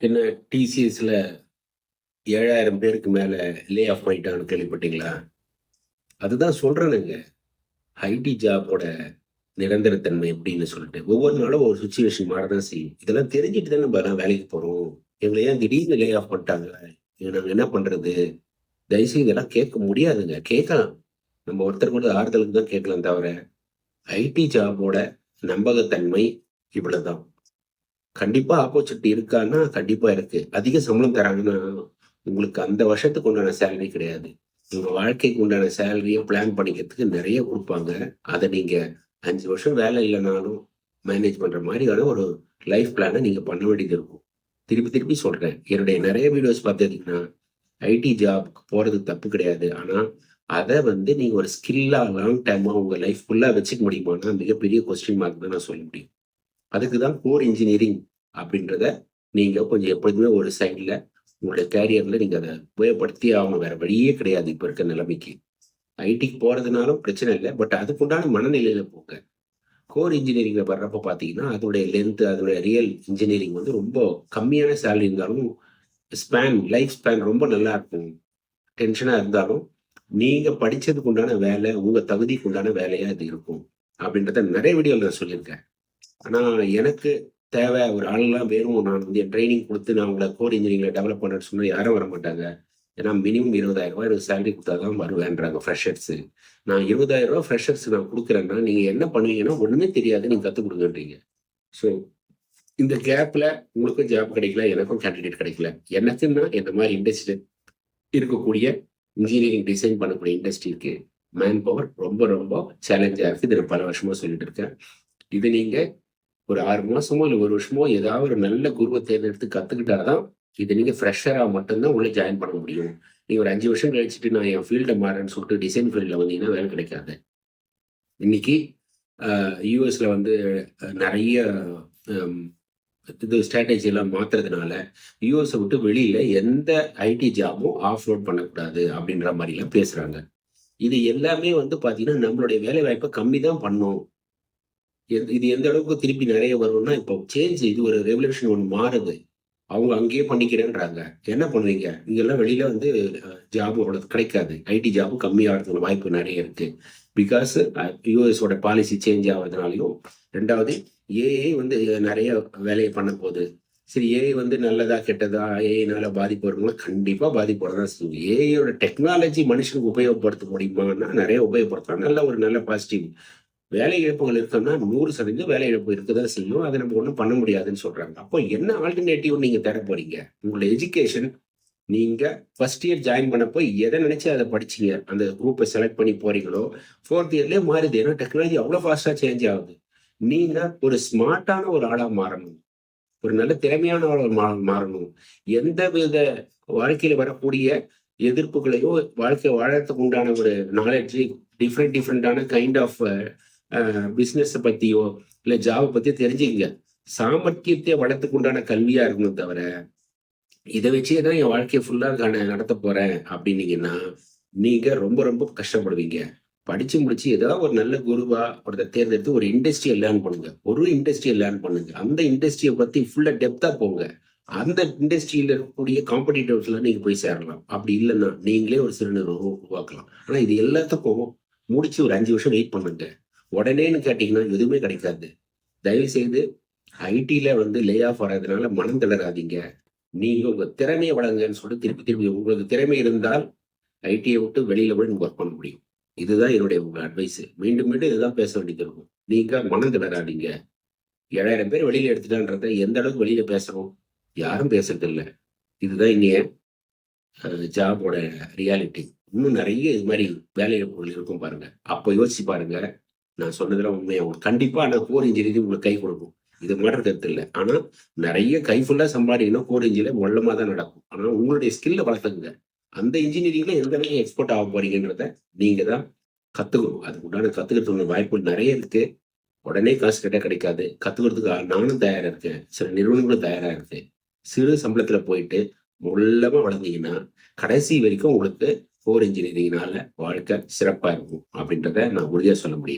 என்ன டிசிஎஸ்ல ஏழாயிரம் பேருக்கு மேல லே ஆஃப் பண்ணிட்டான்னு கேள்விப்பட்டீங்களா? அதுதான் சொல்றேனுங்க. ஐடி ஜாபோட நிரந்தரத்தன்மை எப்படின்னு சொல்லிட்டு. ஒவ்வொரு நாளும் ஒரு சுச்சுவேஷன் மாறதான் செய்யும். இதெல்லாம் தெரிஞ்சுட்டு தான் நம்ம நான் வேலைக்கு போறோம். எங்களை ஏன் திடீர்னு லே ஆஃப் பண்ணிட்டாங்க? நாங்கள் நாங்க என்ன பண்றது? தயவுசெய்து இதெல்லாம் கேட்க முடியாதுங்க. கேட்கலாம். நம்ம ஒருத்தர் கூட ஆறுதலுக்கு தான் கேட்கலாம் தவிர ஐடி ஜாபோட நம்பகத்தன்மை இவ்வளவுதான். கண்டிப்பா ஆப்பர்ச்சுனிட்டி இருக்கான்னா கண்டிப்பா இருக்கு. அதிக சம்பளம் தராங்கன்னா உங்களுக்கு அந்த வருஷத்துக்கு உண்டான சேலரி கிடையாது. உங்க வாழ்க்கைக்கு உண்டான சேலரியை பிளான் பண்ணிக்கிறதுக்கு நிறைய கொடுப்பாங்க. அதை நீங்க அஞ்சு வருஷம் வேலை இல்லைனாலும் மேனேஜ் பண்ற மாதிரியான ஒரு லைஃப் பிளானை நீங்க பண்ண வேண்டியது இருக்கும். திருப்பி திருப்பி சொல்றேன். என்னுடைய நிறைய வீடியோஸ் பார்த்தீங்கன்னா ஐடி ஜாப்க்கு போறது தப்பு கிடையாது. ஆனா அதை வந்து நீங்க ஒரு ஸ்கில்லா லாங் டைமா உங்க லைஃப் ஃபுல்லா வச்சுக்க முடியுமானா மிகப்பெரிய கொஸ்டின் மார்க் தான் நான் சொல்ல முடியும். அதுக்கு தான் கோர் இன்ஜினியரிங் அப்படின்றத நீங்க கொஞ்சம் எப்பொழுதுமே ஒரு சைட்ல உங்களுடைய கேரியர்ல நீங்க அதை உபயோகப்படுத்தி ஆகணும் வேற வழியே கிடையாது இப்ப இருக்க நிலைமைக்கு. ஐடிக்கு போறதுனாலும் பிரச்சனை இல்லை. பட் அதுக்குண்டான மனநிலையில போங்க. கோர் இன்ஜினியரிங்ல வர்றப்ப பாத்தீங்கன்னா அதோடைய லென்த் அதோடைய ரியல் இன்ஜினியரிங் வந்து ரொம்ப கம்மியான சேலரி இருந்தாலும் ஸ்பேன் லைஃப் ஸ்பேன் ரொம்ப நல்லா இருக்கும். டென்ஷனா இருந்தாலும் நீங்க படிச்சதுக்கு உண்டான வேலை உங்க தகுதிக்கு உண்டான வேலையா இது இருக்கும். அப்படின்றத நிறைய வீடியோல நான் சொல்லியிருக்கேன். ஆனா எனக்கு தேவை ஒரு ஆளெல்லாம் வேணும். நான் வந்து ட்ரைனிங் கொடுத்து நான் உங்களை கோர் இன்ஜினியரிங்ல டெவலப் பண்ணுறேன்னு சொன்னால் யாரும் வர மாட்டாங்க ஏன்னா மினிமம் இருபதாயிரம் ரூபாய் எனக்கு சேலரி கொடுத்தா தான் வருவேன்றாங்க ஃப்ரெஷர்ஸு நான் இருபதாயிரம் ரூபாய் ஃப்ரெஷர்ஸ் நான் கொடுக்குறேன்னா நீங்கள் என்ன பண்ணுவீங்கன்னா ஒன்றுமே தெரியாது. நீங்கள் கற்றுக் கொடுங்கன்றீங்க. ஸோ இந்த கேப்பில் உங்களுக்கும் ஜாப் கிடைக்கல எனக்கும் கேண்டிடேட் கிடைக்கல. எனக்குன்னா இந்த மாதிரி இண்டஸ்ட்ரி இருக்கக்கூடிய இன்ஜினியரிங் டிசைன் பண்ணக்கூடிய இண்டஸ்ட்ரி இருக்கு மேன் பவர் ரொம்ப ரொம்ப சேலஞ்சாக இருக்குது. இதில் பல வருஷமாக சொல்லிட்டு இருக்கேன். இது நீங்கள் ஒரு ஆறு மாசமோ இல்லை ஒரு வருஷமோ ஏதாவது ஒரு நல்ல குருவை தேர்ந்தெடுத்து கத்துக்கிட்டாதான் இது நீங்க ஃப்ரெஷரா மட்டும்தான் உள்ள ஜாயின் பண்ண முடியும். நீங்க ஒரு அஞ்சு வருஷம் கழிச்சுட்டு நான் என் ஃபீல்டை மாறேன்னு சொல்லிட்டு டிசைன் ஃபீல்டில் வந்தீங்கன்னா வேலை கிடைக்காது. இன்னைக்கு யூஎஸ்ல வந்து நிறைய இது ஸ்ட்ராட்டஜி எல்லாம் மாத்துறதுனால யூஎஸை விட்டு வெளியில எந்த ஐடி ஜாபும் ஆஃப்லோட் பண்ணக்கூடாது அப்படின்ற மாதிரி எல்லாம் பேசுறாங்க. இது எல்லாமே வந்து பாத்தீங்கன்னா நம்மளுடைய வேலை வாய்ப்பை கம்மி தான் பண்ணும். இது எந்த அளவுக்கு திருப்பி நிறைய வரும்னா இப்போ சேஞ்ச் இது ஒரு ரெவல்யூஷன் ஒன்று மாறுது. அவங்க அங்கேயே பண்ணிக்கிறேன்றாங்க. என்ன பண்ணுவீங்க? இங்கெல்லாம் வெளியில வந்து ஜாப் கிடைக்காது. ஐடி ஜாப் கம்மியாகிறதுக்கு வாய்ப்பு நிறைய இருக்கு. பிகாஸ் யூஎஸோட பாலிசி சேஞ்ச் ஆகிறதுனாலையும் ரெண்டாவது ஏஐ வந்து நிறைய வேலையை பண்ண போகுது. சரி ஏஐ வந்து நல்லதா கெட்டதா ஏஐனால பாதிப்பு வருங்களா கண்டிப்பாக பாதிப்பு வரதான் செய்யும். ஏஐயோட டெக்னாலஜி மனுஷனுக்கு உபயோகப்படுத்த முடியுமான்னா நிறைய உபயோகப்படுத்தலாம். நல்ல ஒரு நல்ல பாசிட்டிவ் வேலை இழப்புகள் இருக்கோம்னா நூறு சதவீதம் வேலை இழப்பு இருக்கதான் செய்யும். அதை நம்ம ஒன்றும் பண்ண முடியாதுன்னு சொல்றாங்க. அப்போ என்ன ஆல்டர்னேட்டிவ் நீங்க தர போறீங்க? உங்களோட எஜுகேஷன் நீங்க ஃபர்ஸ்ட் இயர் ஜாயின் பண்ணப்போ எதை நினைச்சு அதை படிச்சீங்க? அந்த குரூப்பை செலக்ட் பண்ணி போறீங்களோ? ஃபோர்த் இயர்லேயே மாறுது. ஏன்னா டெக்னாலஜி அவ்வளோ ஃபாஸ்டா சேஞ்ச் ஆகுது. நீங்க ஒரு ஸ்மார்ட்டான ஒரு ஆளா மாறணும். ஒரு நல்ல திறமையான ஆளா மாறணும். எந்த வித வாழ்க்கையில வரக்கூடிய எதிர்ப்புகளையோ வாழ்க்கை வாழறதுக்கு உண்டான ஒரு நாலேஜ் டிஃப்ரெண்ட் டிஃப்ரெண்டான கைண்ட் ஆஃப் பிஸ்னஸை பற்றியோ இல்லை ஜாபை பற்றியோ தெரிஞ்சுக்கங்க. சாமர்த்தியத்தை வளர்த்துக்கு உண்டான கல்வியாக இருக்கணும் தவிர இதை வச்சே தான் என் வாழ்க்கையை ஃபுல்லாக நடத்த போகிறேன் அப்படின்னீங்கன்னா நீங்கள் ரொம்ப ரொம்ப கஷ்டப்படுவீங்க. படிச்சு முடிச்சு ஏதாவது ஒரு நல்ல குருவா ஒருத்தர் தேர்ந்தெடுத்து ஒரு இண்டஸ்ட்ரியை லேர்ன் பண்ணுங்க. ஒரு இண்டஸ்ட்ரியை லேர்ன் பண்ணுங்க. அந்த இண்டஸ்ட்ரியை பத்தி ஃபுல்லா டெப்தா போங்க. அந்த இண்டஸ்ட்ரியில இருக்கக்கூடிய காம்படிட்டர்ஸ்ல நீங்க போய் சேரலாம். அப்படி இல்லைன்னா நீங்களே ஒரு சிறு நிறுவனம் உருவாக்கலாம். ஆனா இது எல்லாத்துக்கும் முடிச்சு ஒரு அஞ்சு வருஷம் வெயிட் பண்ணுங்க. உடனேன்னு கேட்டீங்கன்னா எதுவுமே கிடைக்காது. தயவு செய்து ஐடில வந்து லே ஆஃப் வராதனால மனம் தளராதீங்க. நீங்க உங்க திறமையை வளருங்கன்னு சொல்லிட்டு திருப்பி திருப்பி உங்களுக்கு திறமை இருந்தால் ஐடியை விட்டு வெளியில போய் நீங்க ஒர்க் பண்ண முடியும். இதுதான் என்னுடைய உங்க அட்வைஸ் மீண்டும் மீண்டும் இதுதான் பேச வேண்டியது இருக்கும். நீங்க மனம் திணறாதீங்க ஏழாயிரம் பேர் வெளியில எடுத்துட்டான்றத எந்த அளவுக்கு வெளியில பேசணும் யாரும் பேசுறது இல்லை இதுதான் இன்னைய ஜாபோட ரியாலிட்டி இன்னும் நிறைய இது மாதிரி வேலை இருக்கும் பாருங்க. அப்போ யோசிச்சு பாருங்க. நான் சொன்னதுல உண்மையா கண்டிப்பா அந்த கோர் இன்ஜினியரிங் உங்களுக்கு கை கொடுக்கும். இது மாதிரி கருத்து இல்லை. ஆனா நிறைய கை ஃபுல்லா சம்பாதிக்கணும் கோர் இன்ஜினியர் மொல்லமா தான் நடக்கும். ஆனா உங்களுடைய ஸ்கில்ல வளர்த்துக்குங்க. அந்த இன்ஜினியரிங்ல எந்த அளவுக்கு எக்ஸ்போர்ட் ஆக போறீங்கன்றத நீங்க தான் கத்துக்கணும். அதுக்கு உண்டான கத்துக்கிறதுக்கு வாய்ப்புகள் நிறைய இருக்கு. உடனே காசு கிட்ட கிடைக்காது. கத்துக்கிறதுக்கு நானும் தயாரா இருக்கேன். சில நிறுவனங்களும் தயாரா இருக்கு. சிறு சம்பளத்துல போயிட்டு முள்ளமா வளர்ந்தீங்கன்னா கடைசி வரைக்கும் உங்களுக்கு கோர் இன்ஜினியரிங்னால வாழ்க்கை சிறப்பா இருக்கும். அப்படின்றத நான் உறுதியா சொல்ல முடியும்.